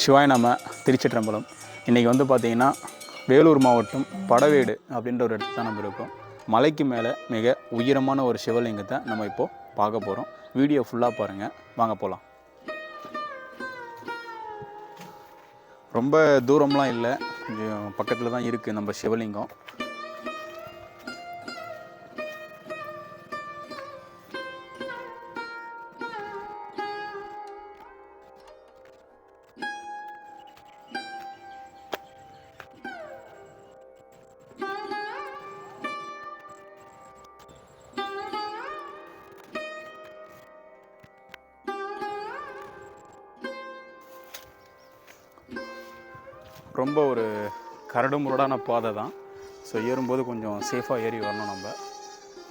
சிவாய் நம்ம திருச்சிற்றம்பலம். இன்றைக்கி வந்து பார்த்திங்கன்னா வேலூர் மாவட்டம் படவேடு அப்படின்ற ஒரு இடத்துல தான் நம்ம இருக்கோம். மலைக்கு மேலே மிக உயரமான ஒரு சிவலிங்கத்தை நம்ம இப்போது பார்க்க போகிறோம் வீடியோ ஃபுல்லாக பாருங்கள் வாங்க போகலாம் ரொம்ப தூரம்லாம் இல்லை. பக்கத்தில் தான் இருக்குது நம்ம சிவலிங்கம். ரொம்ப ஒரு கரடுமுரடான பாதை தான். ஸோ ஏறும்போது கொஞ்சம் சேஃபாக ஏறி வரணும் நம்ம.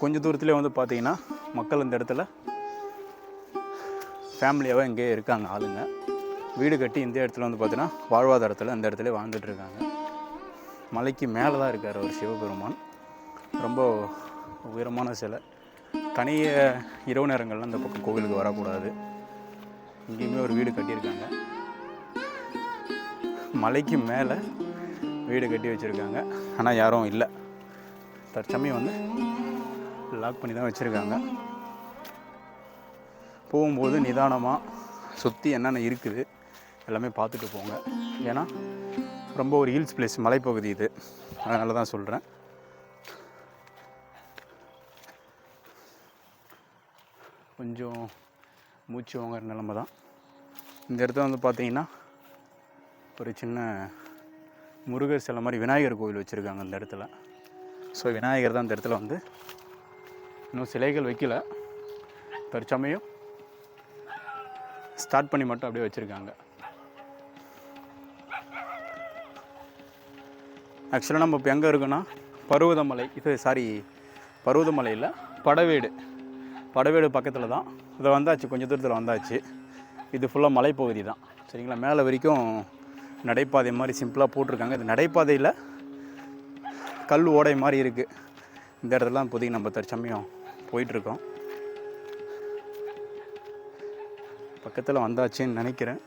கொஞ்சம் தூரத்துலேயே வந்து பார்த்தீங்கன்னா மக்கள் இந்த இடத்துல ஃபேமிலியாகவே இங்கேயே இருக்காங்க ஆளுங்க. வீடு கட்டி இந்த இடத்துல வந்து பார்த்தீங்கன்னா வாழ்வாதாரத்தில் இந்த இடத்துல வாழ்ந்துட்டுருக்காங்க மலைக்கு மேலே தான் இருக்கார் ஒரு சிவபெருமான். ரொம்ப உயரமான சிலை. தனிய இரவு நேரங்கள்லாம் இந்த பக்கம் கோவிலுக்கு வரக்கூடாது. இங்கேயுமே ஒரு வீடு கட்டியிருக்காங்க. மலைக்கு மேலே வீடு கட்டி வச்சுருக்காங்க. ஆனால் யாரும் இல்லை. தற்சமயம் வந்து லாக் பண்ணி தான் வச்சுருக்காங்க. போகும்போது நிதானமாக சுற்றி என்னென்ன இருக்குது எல்லாமே பார்த்துட்டு போங்க. ஏன்னா ரொம்ப ஒரு ஹில்ஸ் பிளேஸ் மலைப்பகுதி இது. அதனால தான் சொல்கிறேன் கொஞ்சம் மூச்சு வாங்குற நிலமை தான். இந்த இடத்துல வந்து பார்த்தீங்கன்னா ஒரு சின்ன முருகர் சிலை மாதிரி விநாயகர் கோவில் வச்சுருக்காங்க அந்த இடத்துல. ஸோ விநாயகர் தான் இந்த இடத்துல வந்து இன்னும் சிலைகள் வைக்கல. தற்சமயம் ஸ்டார்ட் பண்ணி மட்டும் அப்படியே வச்சுருக்காங்க. ஆக்சுவலாக நம்ம இப்போ எங்கே இருக்கோன்னா பருவதமலை இது சாரி பருவதமலையில் படவேடு. படவேடு பக்கத்தில் தான். இதை வந்தாச்சு கொஞ்சம் தூரத்தில் வந்தாச்சு. இது ஃபுல்லாக மலைப்பகுதி தான். சரிங்களா? மேலே வரைக்கும் நடைபாதை மாதிரி சிம்பிளாக போட்டிருக்காங்க. இது நடைபாதையில் கல் ஓடை மாதிரி இருக்குது இந்த இடத்துலாம் இப்போதைக்கு நம்ம தற்சமயம் போயிட்டுருக்கோம். பக்கத்தில் வந்தாச்சுன்னு நினைக்கிறேன்.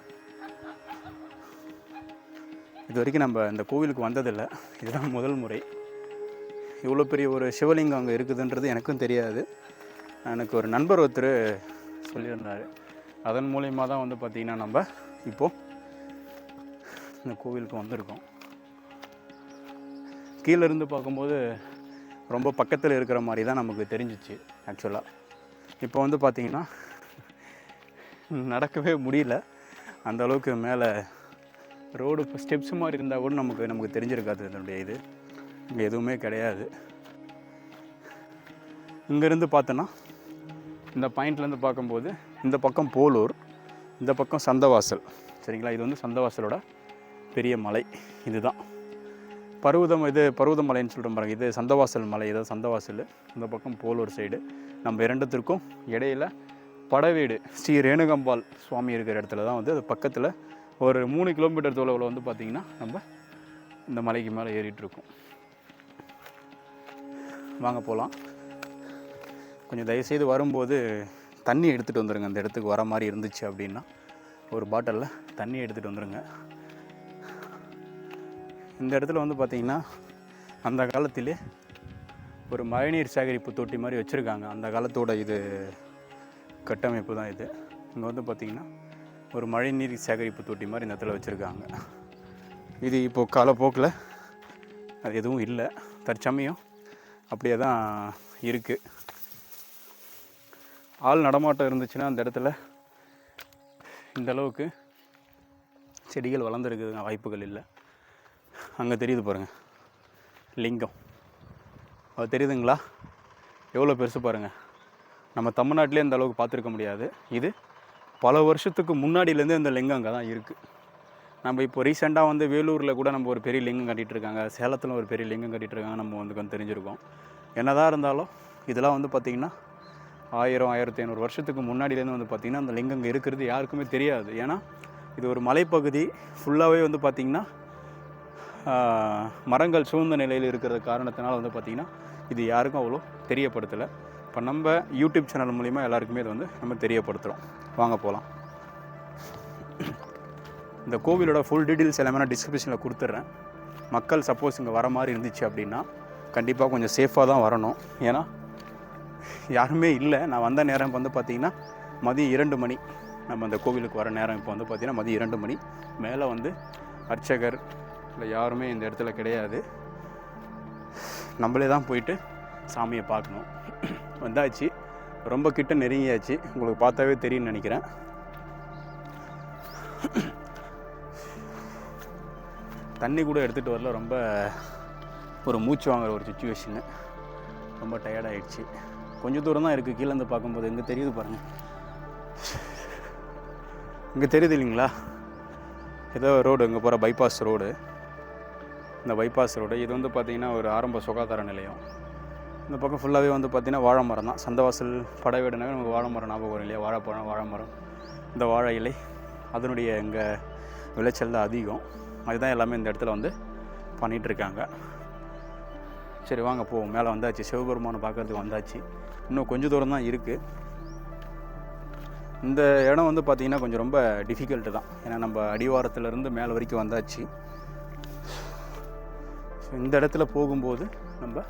இது வரைக்கும் நம்ம இந்த கோவிலுக்கு வந்ததில்லை. இதுதான் முதல் முறை. இவ்வளோ பெரிய ஒரு சிவலிங்கம் அங்கே இருக்குதுன்றது எனக்கும் தெரியாது. எனக்கு ஒரு நண்பர் ஒருத்தர் சொல்லியிருந்தார். அதன் மூலியமாக தான் வந்து பார்த்திங்கன்னா நம்ம இப்போது இந்த கோவிலுக்கு வந்திருக்கோம். கீழே இருந்து பார்க்கும்போது ரொம்ப பக்கத்தில் இருக்கிற மாதிரி தான் நமக்கு தெரிஞ்சிச்சு ஆக்சுவலாக இப்போ வந்து பார்த்திங்கன்னா நடக்கவே முடியல. அந்த அளவுக்கு மேலே ரோடு ஸ்டெப்ஸ் மாதிரி இருந்தால் கூட நமக்கு நமக்கு தெரிஞ்சிருக்காது இதனுடைய இது. இங்கே எதுவுமே கிடையாது. இங்கேருந்து பார்த்தோன்னா இந்த பாயிண்ட்லேருந்து பார்க்கும்போது இந்த பக்கம் போலூர் இந்த பக்கம் சந்தவாசல். சரிங்களா? இது வந்து சந்தவாசலோட பெரிய மலை இதுதான். பருவதம் இது பருவதமலைன்னு சொல்கிற பாருங்க. இது சந்தவாசல் மலை இது சந்தவாசல். இந்த பக்கம் போலூர் சைடு நம்ம இரண்டத்திற்கும் இடையில படவேடு ஸ்ரீ ரேணுகம்பாள் சுவாமி இருக்கிற இடத்துல தான் வந்து அது பக்கத்தில் ஒரு மூணு கிலோமீட்டர் தொலைவில் வந்து பார்த்திங்கன்னா நம்ம இந்த மலைக்கு மேலே ஏறிட்டுருக்கோம். வாங்க போகலாம் கொஞ்சம் தயவுசெய்து வரும்போது தண்ணி எடுத்துகிட்டு வந்துடுங்க அந்த இடத்துக்கு வர மாதிரி இருந்துச்சு அப்படின்னா ஒரு பாட்டிலில் தண்ணி எடுத்துகிட்டு வந்துடுங்க இந்த இடத்துல வந்து பார்த்திங்கன்னா அந்த காலத்திலே ஒரு மழைநீர் சேகரிப்பு தொட்டி மாதிரி வச்சுருக்காங்க. அந்த காலத்தோட இது கட்டமைப்பு தான் இது. இங்கே வந்து பார்த்திங்கன்னா ஒரு மழைநீர் சேகரிப்பு தொட்டி மாதிரி இந்த இடத்துல வச்சுருக்காங்க. இது இப்போது காலப்போக்கில் அது எதுவும் இல்லை. தற்சமயம் அப்படியே தான் இருக்குது ஆள் நடமாட்டம் இருந்துச்சுன்னா அந்த இடத்துல இந்த அளவுக்கு செடிகள் வளர்ந்துருக்குதுங்க வாய்ப்புகள் இல்லை. அங்கே தெரியுது பாருங்கள் லிங்கம். அது தெரியுதுங்களா? எவ்வளோ பெருசு பாருங்கள் நம்ம தமிழ்நாட்டிலே இந்த அளவுக்கு பார்த்துருக்க முடியாது. இது பல வருஷத்துக்கு முன்னாடியிலேருந்து இந்த லிங்கம் அங்கே தான் இருக்குது நம்ம இப்போ ரீசெண்டாக வந்து வேலூரில் கூட நம்ம ஒரு பெரிய லிங்கம் கட்டிகிட்டு இருக்காங்க. சேலத்தில் ஒரு பெரிய லிங்கம் கட்டிகிட்ருக்காங்க நம்ம வந்து கொஞ்சம் தெரிஞ்சிருக்கோம். என்னதான் இருந்தாலும் இதெல்லாம் வந்து பார்த்திங்கன்னா ஆயிரம் ஆயிரத்தி ஐநூறு வருஷத்துக்கு முன்னாடியிலேருந்து வந்து பார்த்திங்கன்னா அந்த லிங்கம் இங்கே இருக்கிறது யாருக்குமே தெரியாது. ஏன்னா இது ஒரு மலைப்பகுதி. ஃபுல்லாகவே வந்து பார்த்திங்கன்னா மரங்கள் சூழ்ந்த நிலையில் இருக்கிற காரணத்தினால் வந்து பார்த்திங்கன்னா இது யாருக்கும் அவ்வளோ தெரியப்படுத்தலை. இப்போ நம்ம யூடியூப் சேனல் மூலிமா எல்லாருக்குமே இது வந்து நம்ம தெரியப்படுத்துகிறோம். வாங்க போகலாம். இந்த கோவிலோட ஃபுல் டீட்டெயில்ஸ் எல்லாமே நான் டிஸ்கிரிப்ஷனில் கொடுத்துட்றேன். மக்கள் சப்போஸ் இங்கே வர மாதிரி இருந்துச்சு அப்படின்னா கண்டிப்பாக கொஞ்சம் சேஃபாக தான் வரணும். ஏன்னா யாருமே இல்லை. நான் வந்த நேரம் இப்போ வந்து பார்த்திங்கன்னா மதியம் இரண்டு மணி. நம்ம அந்த கோவிலுக்கு வர நேரம் இப்போ வந்து பார்த்திங்கன்னா மதியம் இரண்டு மணி. மேலே வந்து அர்ச்சகர் இல்லை யாருமே இந்த இடத்துல கிடையாது. நம்மளே தான் போயிட்டு சாமியை பார்க்கணும். வந்தாச்சு. ரொம்ப கிட்ட நெருங்கியாச்சு. உங்களுக்கு பார்த்தாவே தெரியும்னு நினைக்கிறேன். தண்ணி கூட எடுத்துகிட்டு வரல. ரொம்ப ஒரு மூச்சு வாங்குற ஒரு சுச்சுவேஷனு ரொம்ப டயர்டாகிடுச்சு கொஞ்சம் தூரம் தான் இருக்குது கீழே இருந்து பார்க்கும்போது எங்கே தெரியுது பாருங்கள் இங்கே தெரியுது இல்லைங்களா? ஏதோ ரோடு இங்கே போகிற பைபாஸ் ரோடு இந்த பைபாஸ் ரோடு இது வந்து பார்த்திங்கன்னா ஒரு ஆரம்ப சுகாதார நிலையம். இந்த பக்கம் ஃபுல்லாகவே வந்து பார்த்திங்கன்னா வாழை மரம் தான். சந்தவாசல் படவேடுனாவே நமக்கு வாழை மரம் ஞாபகம் வரும் இல்லையா? வாழைப்பழம் வாழை மரம். இந்த வாழை இலை அதனுடைய இங்கே விளைச்சல் தான் அதிகம். அதுதான் எல்லாமே இந்த இடத்துல வந்து பண்ணிகிட்ருக்காங்க சரி வாங்க போவோம். மேலே வந்தாச்சு. சிவபெருமானை பார்க்கறதுக்கு வந்தாச்சு. இன்னும் கொஞ்சம் தூரம் தான் இருக்குது இந்த இடம் வந்து பார்த்திங்கன்னா கொஞ்சம் ரொம்ப டிஃபிகல்ட்டு தான். ஏன்னா நம்ம அடிவாரத்துலேருந்து மேலே வரைக்கும் வந்தாச்சு. ஸோ இந்த இடத்துல போகும்போது நம்ம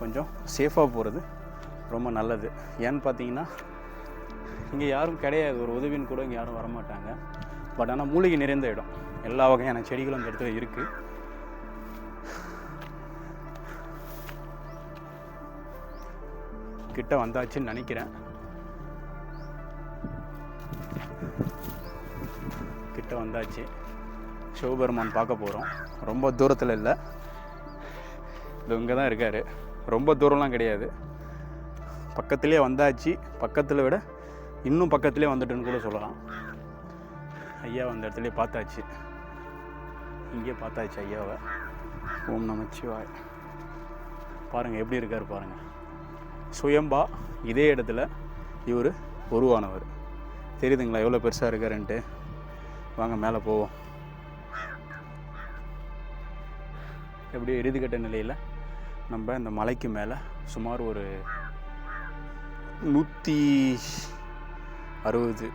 கொஞ்சம் சேஃபாக போகிறது ரொம்ப நல்லது. ஏன்னு பார்த்தீங்கன்னா இங்கே யாரும் கிடையாது. ஒரு உதவின்னு கூட இங்கே யாரும் வரமாட்டாங்க. பட் ஆனால் மூலிகை நிறைந்த இடம். எல்லா வகையான செடிகளும் இந்த இடத்துல இருக்குது கிட்ட வந்தாச்சுன்னு நினைக்கிறேன். கிட்ட வந்தாச்சு. சிவபெருமான் பார்க்க போகிறோம் ரொம்ப தூரத்தில் இல்லை. இது இங்கே தான் இருக்கார். ரொம்ப தூரம்லாம் கிடையாது. பக்கத்துலேயே வந்தாச்சு. பக்கத்தில் விட இன்னும் பக்கத்துலேயே வந்துட்டுன்னு கூட சொல்லலாம். ஐயா அந்த இடத்துல பார்த்தாச்சு. இங்கேயே பார்த்தாச்சு ஐயாவை. ஓம் நமச்சிவாய் பாருங்கள் எப்படி இருக்கார் பாருங்கள் சுயம்பா இதே இடத்துல இவர் உருவானவர். தெரியுதுங்களா எவ்வளோ பெருசாக இருக்காருன்ட்டு? வாங்க மேலே போவோம். எப்படி இறுதிக்கட்ட நிலையில்? நம்ம இந்த மலைக்கு மேலே சுமார் ஒரு நூற்றி அறுபது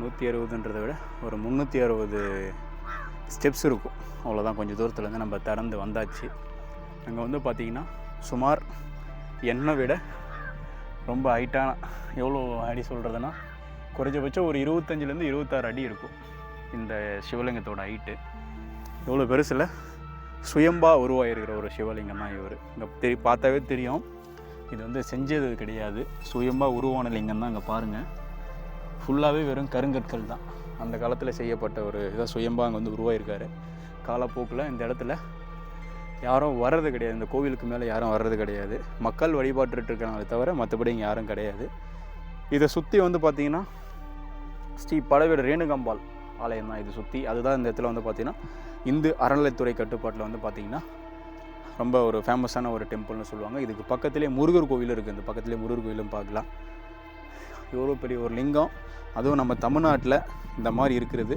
நூற்றி அறுபதுன்றதை விட ஒரு முந்நூற்றி அறுபது ஸ்டெப்ஸ் இருக்கும். அவ்வளோதான் கொஞ்சம் தூரத்துலேருந்து நம்ம திறந்து வந்தாச்சு. அங்கே வந்து பார்த்திங்கன்னா சுமார் என்னை விட ரொம்ப ஹைட்டான எவ்வளோ அடி சொல்கிறதுனா குறைஞ்சபட்சம் ஒரு இருபத்தஞ்சிலேருந்து இருபத்தாறு அடி இருக்கும். இந்த சிவலிங்கத்தோட ஹைட்டு எவ்வளோ பெருசில் சுயம்பாக உருவாயிருக்கிற ஒரு சிவலிங்கம் தான் இவர். இங்கே தெரி பார்த்தாவே தெரியும். இது வந்து செஞ்சது கிடையாது. சுயம்பாக உருவான லிங்கம் தான் இங்கே பாருங்கள் ஃபுல்லாகவே வெறும் கருங்கற்கள் தான். அந்த காலத்தில் செய்யப்பட்ட ஒரு இதாக சுயம்பாக அங்கே வந்து உருவாயிருக்காரு. காலப்போக்கில் இந்த இடத்துல யாரும் வர்றது கிடையாது. இந்த கோவிலுக்கு மேலே யாரும் வர்றது கிடையாது. மக்கள் வழிபாட்டுட்டு தவிர மற்றபடி இங்கே யாரும் கிடையாது. இதை சுற்றி வந்து பார்த்திங்கன்னா ஸ்ரீ படவேடு ரேணுகம்பாள் ஆலயம் தான் இது சுற்றி அதுதான் இந்த இடத்துல வந்து பார்த்திங்கன்னா இந்து அறநிலைத்துறை கட்டுப்பாட்டில் வந்து பார்த்திங்கன்னா ரொம்ப ஒரு ஃபேமஸான ஒரு டெம்பிள்னு சொல்லுவாங்க. இதுக்கு பக்கத்துலேயே முருகர் கோவில் இருக்குது இந்த பக்கத்துலேயே முருகர் கோயிலும் பார்க்கலாம். எவ்வளோ பெரிய ஒரு லிங்கம். அதுவும் நம்ம தமிழ்நாட்டில் இந்த மாதிரி இருக்கிறது.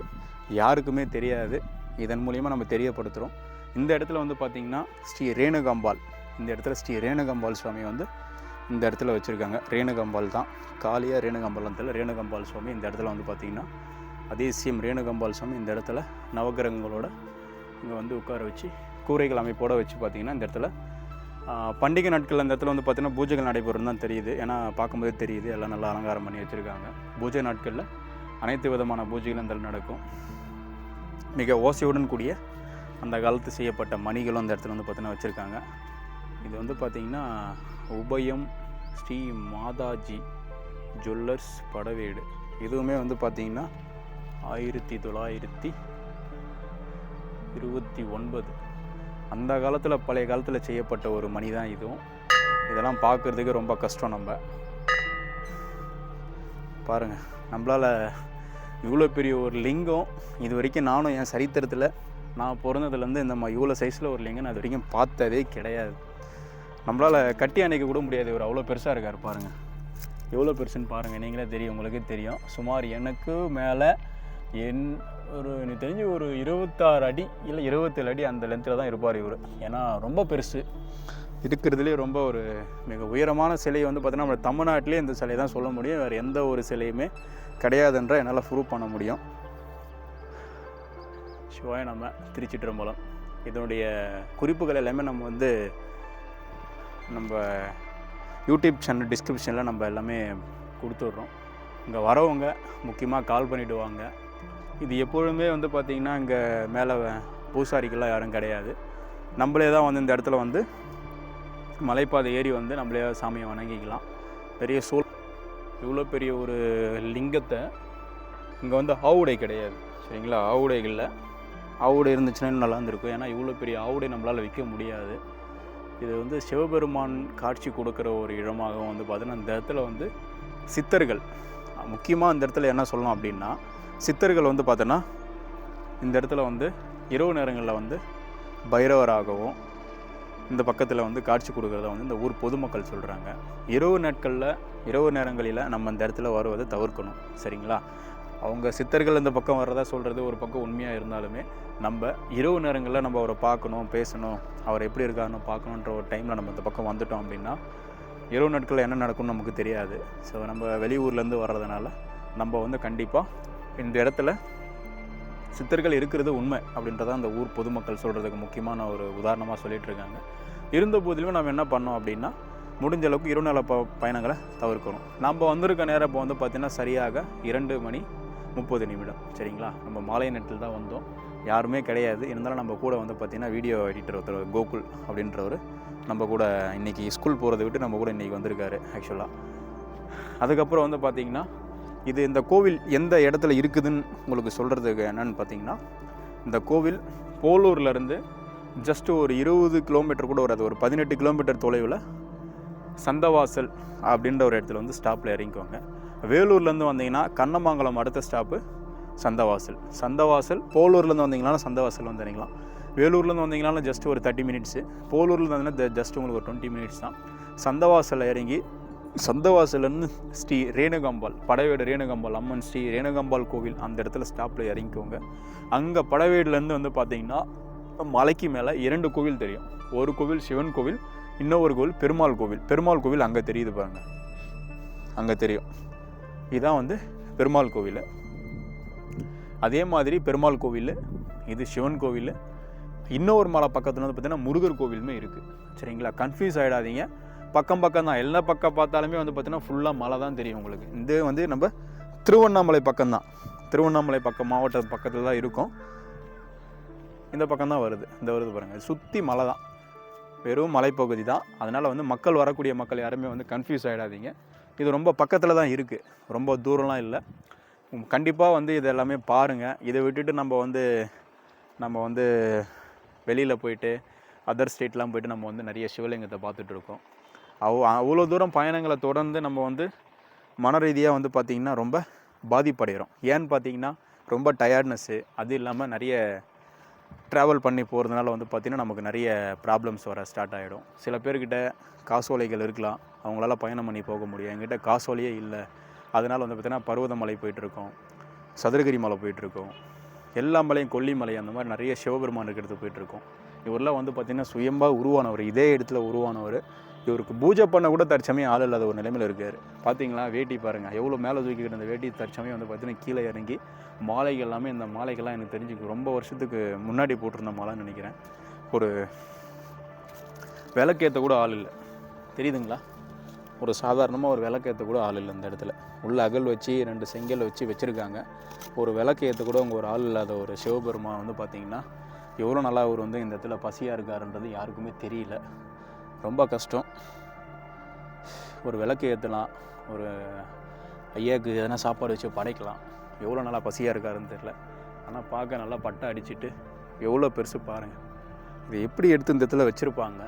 யாருக்குமே தெரியாது. இதன் மூலிமா நம்ம தெரியப்படுத்துகிறோம் இந்த இடத்துல வந்து பார்த்திங்கன்னா ஸ்ரீ ரேணுகாம்பாள். இந்த இடத்துல ஸ்ரீ ரேணுகாம்பாள் சுவாமி வந்து இந்த இடத்துல வச்சுருக்காங்க. ரேணுகாம்பாள் தான். காளியா ரேணுகாம்பாள் தெரியல. ரேணுகாம்பாள் சுவாமி இந்த இடத்துல வந்து பார்த்திங்கன்னா அதிசயம் ரேணுகம்பால் சாமி இந்த இடத்துல நவகிரகங்களோட இங்கே வந்து உட்கார வச்சு கூரைகள் அமைப்போடு வச்சு பார்த்திங்கன்னா இந்த இடத்துல பண்டிகை நாட்கள் அந்த இடத்துல வந்து பார்த்திங்கன்னா பூஜைகள் நடைபெறும் தான் தெரியுது. ஏன்னா பார்க்கும்போது தெரியுது எல்லாம் நல்லா அலங்காரம் பண்ணி வச்சுருக்காங்க. பூஜை நாட்களில் அனைத்து விதமான பூஜைகளும் இந்த இடத்துல நடக்கும். மிக ஓசையுடன் கூடிய அந்த காலத்து செய்யப்பட்ட மணிகளும் அந்த இடத்துல வந்து பார்த்திங்கன்னா வச்சுருக்காங்க. இது வந்து பார்த்திங்கன்னா உபயம் ஸ்ரீ மாதாஜி ஜுவல்லர்ஸ் படவேடு. இதுவுமே வந்து பார்த்திங்கன்னா ஆயிரத்தி தொள்ளாயிரத்தி இருபத்தி ஒன்பது. அந்த காலத்தில் பழைய காலத்தில் செய்யப்பட்ட ஒரு மணி தான் இதுவும் இதெல்லாம் பார்க்குறதுக்கு ரொம்ப கஷ்டம் நம்ம. பாருங்கள் நம்மளால் இவ்வளோ பெரிய ஒரு லிங்கம் இது வரைக்கும் நானும் என் சரித்திரத்தில் நான் பிறந்ததுலேருந்து இந்த மாதிரி இவ்வளோ சைஸில் ஒரு லிங்கம் நான் இது வரைக்கும் பார்த்ததே கிடையாது. நம்மளால் கட்டி அணைக்க கூட முடியாது. இவர் அவ்வளோ பெருசாக இருக்கார் பாருங்கள் எவ்வளோ பெருசுன்னு பாருங்கள் நீங்களே தெரியும் உங்களுக்கே தெரியும். சுமார் எனக்கு மேலே என் ஒரு எனக்கு தெரிஞ்சு ஒரு இருபத்தாறு அடி இல்லை இருபத்தேழு அடி அந்த லென்த்தில் தான் இருப்பார் இவர். ஏன்னா ரொம்ப பெருசு. இருக்கிறதுலே ரொம்ப ஒரு மிக உயரமான சிலையை வந்து பார்த்தீங்கன்னா நம்ம தமிழ்நாட்டிலே இந்த சிலையை தான் சொல்ல முடியும். வேறு எந்த ஒரு சிலையுமே கிடையாதுன்ற என்னால் ப்ரூவ் பண்ண முடியும். சிவாய நம்ம திருச்சிற்றம்பலம். இதனுடைய குறிப்புகள் எல்லாமே நம்ம வந்து நம்ம யூடியூப் சேனல் டிஸ்கிரிப்ஷனில் நம்ம எல்லாமே கொடுத்துட்றோம். இங்கே வரவங்க முக்கியமாக கால் பண்ணிவிடுவாங்க இது எப்பொழுதுமே வந்து பார்த்திங்கன்னா இங்கே மேலே பூசாரிக்கெல்லாம் யாரும் கிடையாது. நம்மளே தான் வந்து இந்த இடத்துல வந்து மலைப்பாதை ஏறி வந்து நம்மளே சாமியை வணங்கிக்கலாம். பெரிய சூழ் இவ்வளோ பெரிய ஒரு லிங்கத்தை இங்கே வந்து ஆவுடை கிடையாது. சரிங்களா? ஆவுடைகளில் ஆவுடை இருந்துச்சுன்னா இன்னும் நல்லா இருந்திருக்கும். ஏன்னா இவ்வளோ பெரிய ஆவுடை நம்மளால் விற்க முடியாது. இது வந்து சிவபெருமான் காட்சி கொடுக்குற ஒரு இடமாகவும் வந்து பார்த்தீங்கன்னா இந்த இடத்துல வந்து சித்தர்கள் முக்கியமாக அந்த இடத்துல என்ன சொல்லலாம் அப்படின்னா சித்தர்கள் வந்து பார்த்தோன்னா இந்த இடத்துல வந்து இரவு நேரங்களில் வந்து பைரவராகவும் இந்த பக்கத்தில் வந்து காட்சி கொடுக்குறத வந்து இந்த ஊர் பொதுமக்கள் சொல்கிறாங்க இரவு நாட்களில் இரவு நேரங்களில் நம்ம இந்த இடத்துல வருவதை தவிர்க்கணும். சரிங்களா? அவங்க சித்தர்கள் இந்த பக்கம் வர்றதா சொல்கிறது ஒரு பக்கம் உண்மையாக இருந்தாலுமே நம்ம இரவு நேரங்களில் நம்ம அவரை பார்க்கணும் பேசணும் அவர் எப்படி இருக்காருன்னு பார்க்கணுன்ற ஒரு டைமில் நம்ம இந்த பக்கம் வந்துட்டோம் அப்படின்னா இரவு நாட்களில் என்ன நடக்கும்னு நமக்கு தெரியாது. ஸோ நம்ம வெளியூர்லேருந்து வர்றதுனால நம்ம வந்து கண்டிப்பாக இந்த இடத்துல சித்தர்கள் இருக்கிறது உண்மை அப்படின்றத அந்த ஊர் பொதுமக்கள் சொல்கிறதுக்கு முக்கியமான ஒரு உதாரணமாக சொல்லிட்டு இருக்காங்க இருந்த போதிலும் நம்ம என்ன பண்ணோம் அப்படின்னா முடிஞ்ச அளவுக்கு இருநல ப பயணங்களை தவிர்க்கணும் நம்ம வந்திருக்க நேரம் இப்போ வந்து பார்த்திங்கன்னா சரியாக இரண்டு மணி முப்பது நிமிடம். சரிங்களா? நம்ம மாலை நேரத்தில் தான் வந்தோம். யாருமே கிடையாது. இருந்தாலும் நம்ம கூட வந்து பார்த்திங்கன்னா வீடியோ எடிட்டர் ஒருத்தர் கோகுல் அப்படின்றவர் நம்ம கூட இன்றைக்கி ஸ்கூல் போகிறத விட்டு நம்ம கூட இன்றைக்கி வந்திருக்காரு ஆக்சுவலாக அதுக்கப்புறம் வந்து பார்த்திங்கன்னா இது இந்த கோவில் எந்த இடத்துல இருக்குதுன்னு உங்களுக்கு சொல்கிறதுக்கு என்னன்னு பார்த்தீங்கன்னா இந்த கோவில் போலூர்லேருந்து ஜஸ்ட் ஒரு இருபது கிலோமீட்டர் கூட வராது. ஒரு பதினெட்டு கிலோமீட்டர் தொலைவில் சந்தவாசல் அப்படின்ற ஒரு இடத்துல வந்து ஸ்டாப்பில் இறங்கிக்கோங்க. வேலூர்லேருந்து வந்தீங்கன்னா கண்ணமங்கலம் அடுத்த ஸ்டாப்பு சந்தவாசல். சந்தவாசல் போலூர்லேருந்து வந்தீங்கன்னா சந்தவாசல் வந்து இறங்கலாம். வேலூர்லேருந்து வந்தீங்கன்னா ஜஸ்ட் ஒரு தேர்ட்டி மினிட்ஸு போலூர்லேருந்து வந்தீங்கன்னா ஜஸ்ட் உங்களுக்கு ஒரு டுவெண்ட்டி மினிட்ஸ் தான். சந்தவாசலில் இறங்கி சந்தவாசலேருந்து ஸ்ரீ ரேணுகாம்பாள் படவேடு ரேணுகாம்பாள் அம்மன் ஸ்ரீ ரேணுகாம்பாள் கோவில் அந்த இடத்துல ஸ்டாப்பில் இறங்கிக்கோங்க. அங்கே படவேடுலேருந்து வந்து பார்த்தீங்கன்னா மலைக்கு மேலே இரண்டு கோவில் தெரியும். ஒரு கோவில் சிவன் கோவில் இன்னொரு கோவில் பெருமாள் கோவில். பெருமாள் கோவில் அங்கே தெரியுது பாருங்கள் அங்கே தெரியும். இதுதான் வந்து பெருமாள் கோவில். அதே மாதிரி பெருமாள் கோவில் இது சிவன் கோவில். இன்னொரு மலை பக்கத்தில் வந்து பார்த்தீங்கன்னா முருகர் கோவிலுமே இருக்குது சரிங்களா? கன்ஃபியூஸ் ஆகிடாதீங்க பக்கம் பக்கம் தான். எல்லா பக்கம் பார்த்தாலுமே வந்து பார்த்திங்கன்னா ஃபுல்லாக மலை தான் தெரியும் உங்களுக்கு. இது வந்து நம்ம திருவண்ணாமலை பக்கம்தான் திருவண்ணாமலை பக்கம் மாவட்ட பக்கத்தில் தான் இருக்கும். இந்த பக்கம் தான் வருது. இந்த வருது பாருங்கள் சுற்றி மலை தான். வெறும் மலைப்பகுதி தான். அதனால் வந்து மக்கள் வரக்கூடிய மக்கள் யாருமே வந்து கன்ஃபியூஸ் ஆகிடாதீங்க இது ரொம்ப பக்கத்தில் தான் இருக்குது ரொம்ப தூரம்லாம் இல்லை. கண்டிப்பாக வந்து இது எல்லாமே பாருங்கள் இதை விட்டுட்டு நம்ம வந்து நம்ம வந்து வெளியில் போயிட்டு அதர் ஸ்டேட்லாம் போயிட்டு நம்ம வந்து நிறைய சிவலிங்கத்தை பார்த்துட்டு இருக்கோம். அவ் அவ்வளோ தூரம் பயணங்களை தொடர்ந்து நம்ம வந்து மன ரீதியாக வந்து பார்த்திங்கன்னா ரொம்ப பாதிப்படைகிறோம் ஏன்னு பார்த்தீங்கன்னா ரொம்ப டயர்ட்னஸ்ஸு அது இல்லாமல் நிறைய ட்ராவல் பண்ணி போகிறதுனால வந்து பார்த்திங்கன்னா நமக்கு நிறைய ப்ராப்ளம்ஸ் வர ஸ்டார்ட் ஆகிடும் சில பேர்கிட்ட காசோலைகள் இருக்கலாம். அவங்களால பயணம் பண்ணி போக முடியும். எங்கிட்ட காசோலையே இல்லை. அதனால் வந்து பார்த்திங்கன்னா பர்வதமலை போயிட்டுருக்கோம். சதுரகிரி மலை போயிட்டுருக்கோம். எல்லா மலையும் கொல்லிமலை அந்த மாதிரி நிறைய சிவபெருமான் இருக்கிறது போயிட்டுருக்கோம். இவரெல்லாம் வந்து பார்த்திங்கன்னா சுயம்பாக உருவானவர். இதே இடத்துல உருவானவர். இவருக்கு பூஜை பண்ண கூட தற்சமயம் ஆள் இல்லாத ஒரு நிலைமையில் இருக்கார். பார்த்தீங்களா வேட்டி பாருங்கள் எவ்வளோ மேலே தூக்கிக்கிட்டு அந்த வேட்டி தற்சமயம் வந்து பார்த்தீங்கன்னா கீழே இறங்கி மாலைகள் எல்லாமே இந்த மாலைகள்லாம் எனக்கு தெரிஞ்சு ரொம்ப வருஷத்துக்கு முன்னாடி போட்டிருந்த மாலைன்னு நினைக்கிறேன். ஒரு விளக்கேற்ற கூட ஆள் இல்லை. தெரியுதுங்களா? ஒரு சாதாரணமாக ஒரு விளக்கேற்ற கூட ஆள் இல்லை இந்த இடத்துல. உள்ள அகல் வச்சு ரெண்டு செங்கல் வச்சு வச்சுருக்காங்க. ஒரு விளக்கேற்ற கூட அவங்க ஒரு ஆள் இல்லாத ஒரு சிவபெருமான் வந்து பார்த்திங்கன்னா எவ்வளோ நல்லா அவர் வந்து இந்த இடத்துல பசியாக இருக்காருன்றது யாருக்குமே தெரியல. ரொம்ப கஷ்டம். ஒரு விளக்கு ஏற்றலாம் ஒரு ஐயாவுக்கு எதனா சாப்பாடு வச்சு படைக்கலாம். எவ்வளோ நல்லா பசியாக இருக்காருன்னு தெரில ஆனால் பார்க்க நல்லா பட்டை அடிச்சுட்டு எவ்வளோ பெருசு பாருங்கள் இது எப்படி எடுத்து இந்த இடத்துல வச்சுருப்பாங்க?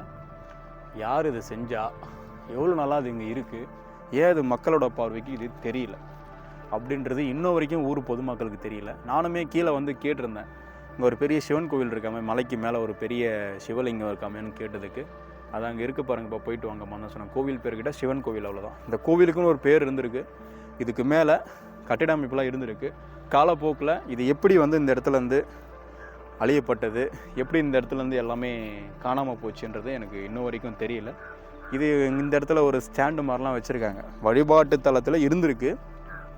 யார் இதை செஞ்சால் எவ்வளோ நல்லா அது இங்கே இருக்குது ஏன் இது மக்களோட பார்வைக்கு இது தெரியல? அப்படின்றது இன்ன வரைக்கும் ஊர் பொதுமக்களுக்கு தெரியல. நானுமே கீழே வந்து கேட்டிருந்தேன். இங்கே ஒரு பெரிய சிவன் கோவில் இருக்காமே மலைக்கு மேலே ஒரு பெரிய சிவலிங்கம் இருக்காமேன்னு கேட்டதுக்கு. அது அங்கே இருக்குது பாருங்கப்பா போயிட்டு வாங்கம்மான்னு சொன்னேன் கோவில் பேர்கிட்ட சிவன் கோவில் அவ்வளோதான் இந்த கோவிலுக்குன்னு ஒரு பேர் இருந்திருக்கு. இதுக்கு மேலே கட்டிட அமைப்புலாம் இருந்திருக்கு. காலப்போக்கில் இது எப்படி வந்து இந்த இடத்துலேருந்து அழியப்பட்டது எப்படி இந்த இடத்துலேருந்து எல்லாமே காணாமல் போச்சுன்றது எனக்கு இன்ன வரைக்கும் தெரியல. இது இந்த இடத்துல ஒரு ஸ்டாண்டு மாதிரிலாம் வச்சுருக்காங்க. வழிபாட்டு தளத்தில் இருந்திருக்கு.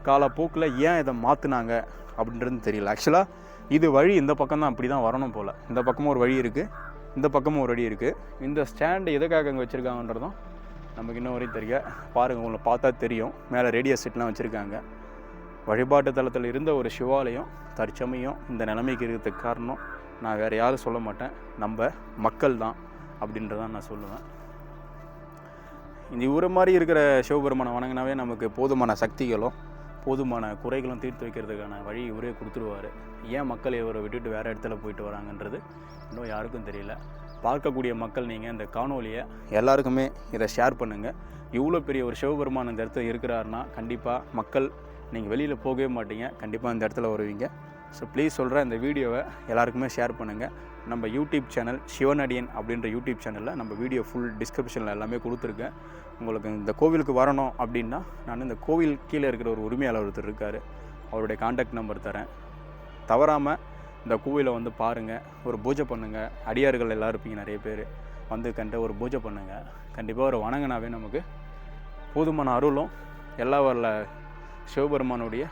காலப்போக்கில் ஏன் இதை மாற்றினாங்க அப்படின்றது தெரியல. ஆக்சுவலாக இது வழி இந்த பக்கம் தான் அப்படி தான் வரணும் போல். இந்த பக்கமும் ஒரு வழி இருக்குது இந்த பக்கமும் ஒரு அடி இருக்குது இந்த ஸ்டாண்டு எதுக்காக அங்கே வச்சுருக்காங்கன்றதும் நமக்கு இன்னும் வரையும் தெரிய. பாருங்கள் உங்களை பார்த்தா தெரியும். மேலே ரேடியோ செட்லாம் வச்சுருக்காங்க. வழிபாட்டு தலத்தில் இருந்த ஒரு சிவாலயம் தற்சமயம் இந்த நிலைமைக்கு இருக்கிறதுக்கு காரணம் நான் வேறு யாரும் சொல்ல மாட்டேன். நம்ம மக்கள் தான் அப்படின்றதான் நான் சொல்லுவேன். இந்த ஊரை மாதிரி இருக்கிற சிவபெருமானை வணங்கினாவே நமக்கு போதுமான சக்திகளும் போதுமான குறைகளும் தீர்த்து வைக்கிறதுக்கான வழி இவரே கொடுத்துருவார் ஏன் மக்கள் இவரை விட்டுட்டு வேறு இடத்துல போயிட்டு வராங்கன்றது இன்னும் யாருக்கும் தெரியல. பார்க்கக்கூடிய மக்கள் நீங்கள் இந்த காணொலியை எல்லாருக்குமே இதை ஷேர் பண்ணுங்கள் இவ்வளோ பெரிய ஒரு சிவபெருமான் இந்த இடத்துல இருக்கிறாருன்னா கண்டிப்பாக மக்கள் நீங்கள் வெளியில் போகவே மாட்டீங்க. கண்டிப்பாக இந்த இடத்துல வருவீங்க. ஸோ ப்ளீஸ் சொல்கிறேன் இந்த வீடியோவை எல்லாருக்குமே ஷேர் பண்ணுங்கள் நம்ம யூடியூப் சேனல் சிவனடியன் அப்படின்ற யூடியூப் சேனலில் நம்ம வீடியோ ஃபுல் டிஸ்கிரிப்ஷனில் எல்லாமே கொடுத்துருக்கேன். உங்களுக்கு இந்த கோவிலுக்கு வரணும் அப்படின்னா நான் இந்த கோவில் கீழே இருக்கிற ஒரு உரிமையாளர் ஒருத்தர் இருக்கார். அவருடைய காண்டாக்ட் நம்பர் தரேன். தவறாமல் இந்த கோவிலை வந்து பாருங்கள் ஒரு பூஜை பண்ணுங்கள் அடியார்கள் எல்லாம் இருப்பீங்க நிறைய பேர். வந்து கண்டு ஒரு பூஜை பண்ணுங்கள் கண்டிப்பாக ஒரு வணங்கினாவே நமக்கு போதுமான அருளும் எல்லா வரல சிவபெருமானுடைய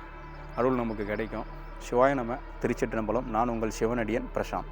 அருள் நமக்கு கிடைக்கும். சிவாய நம திருச்சிற்றம்பலம். நான் உங்கள் சிவனடியன் பிரசாந்த்.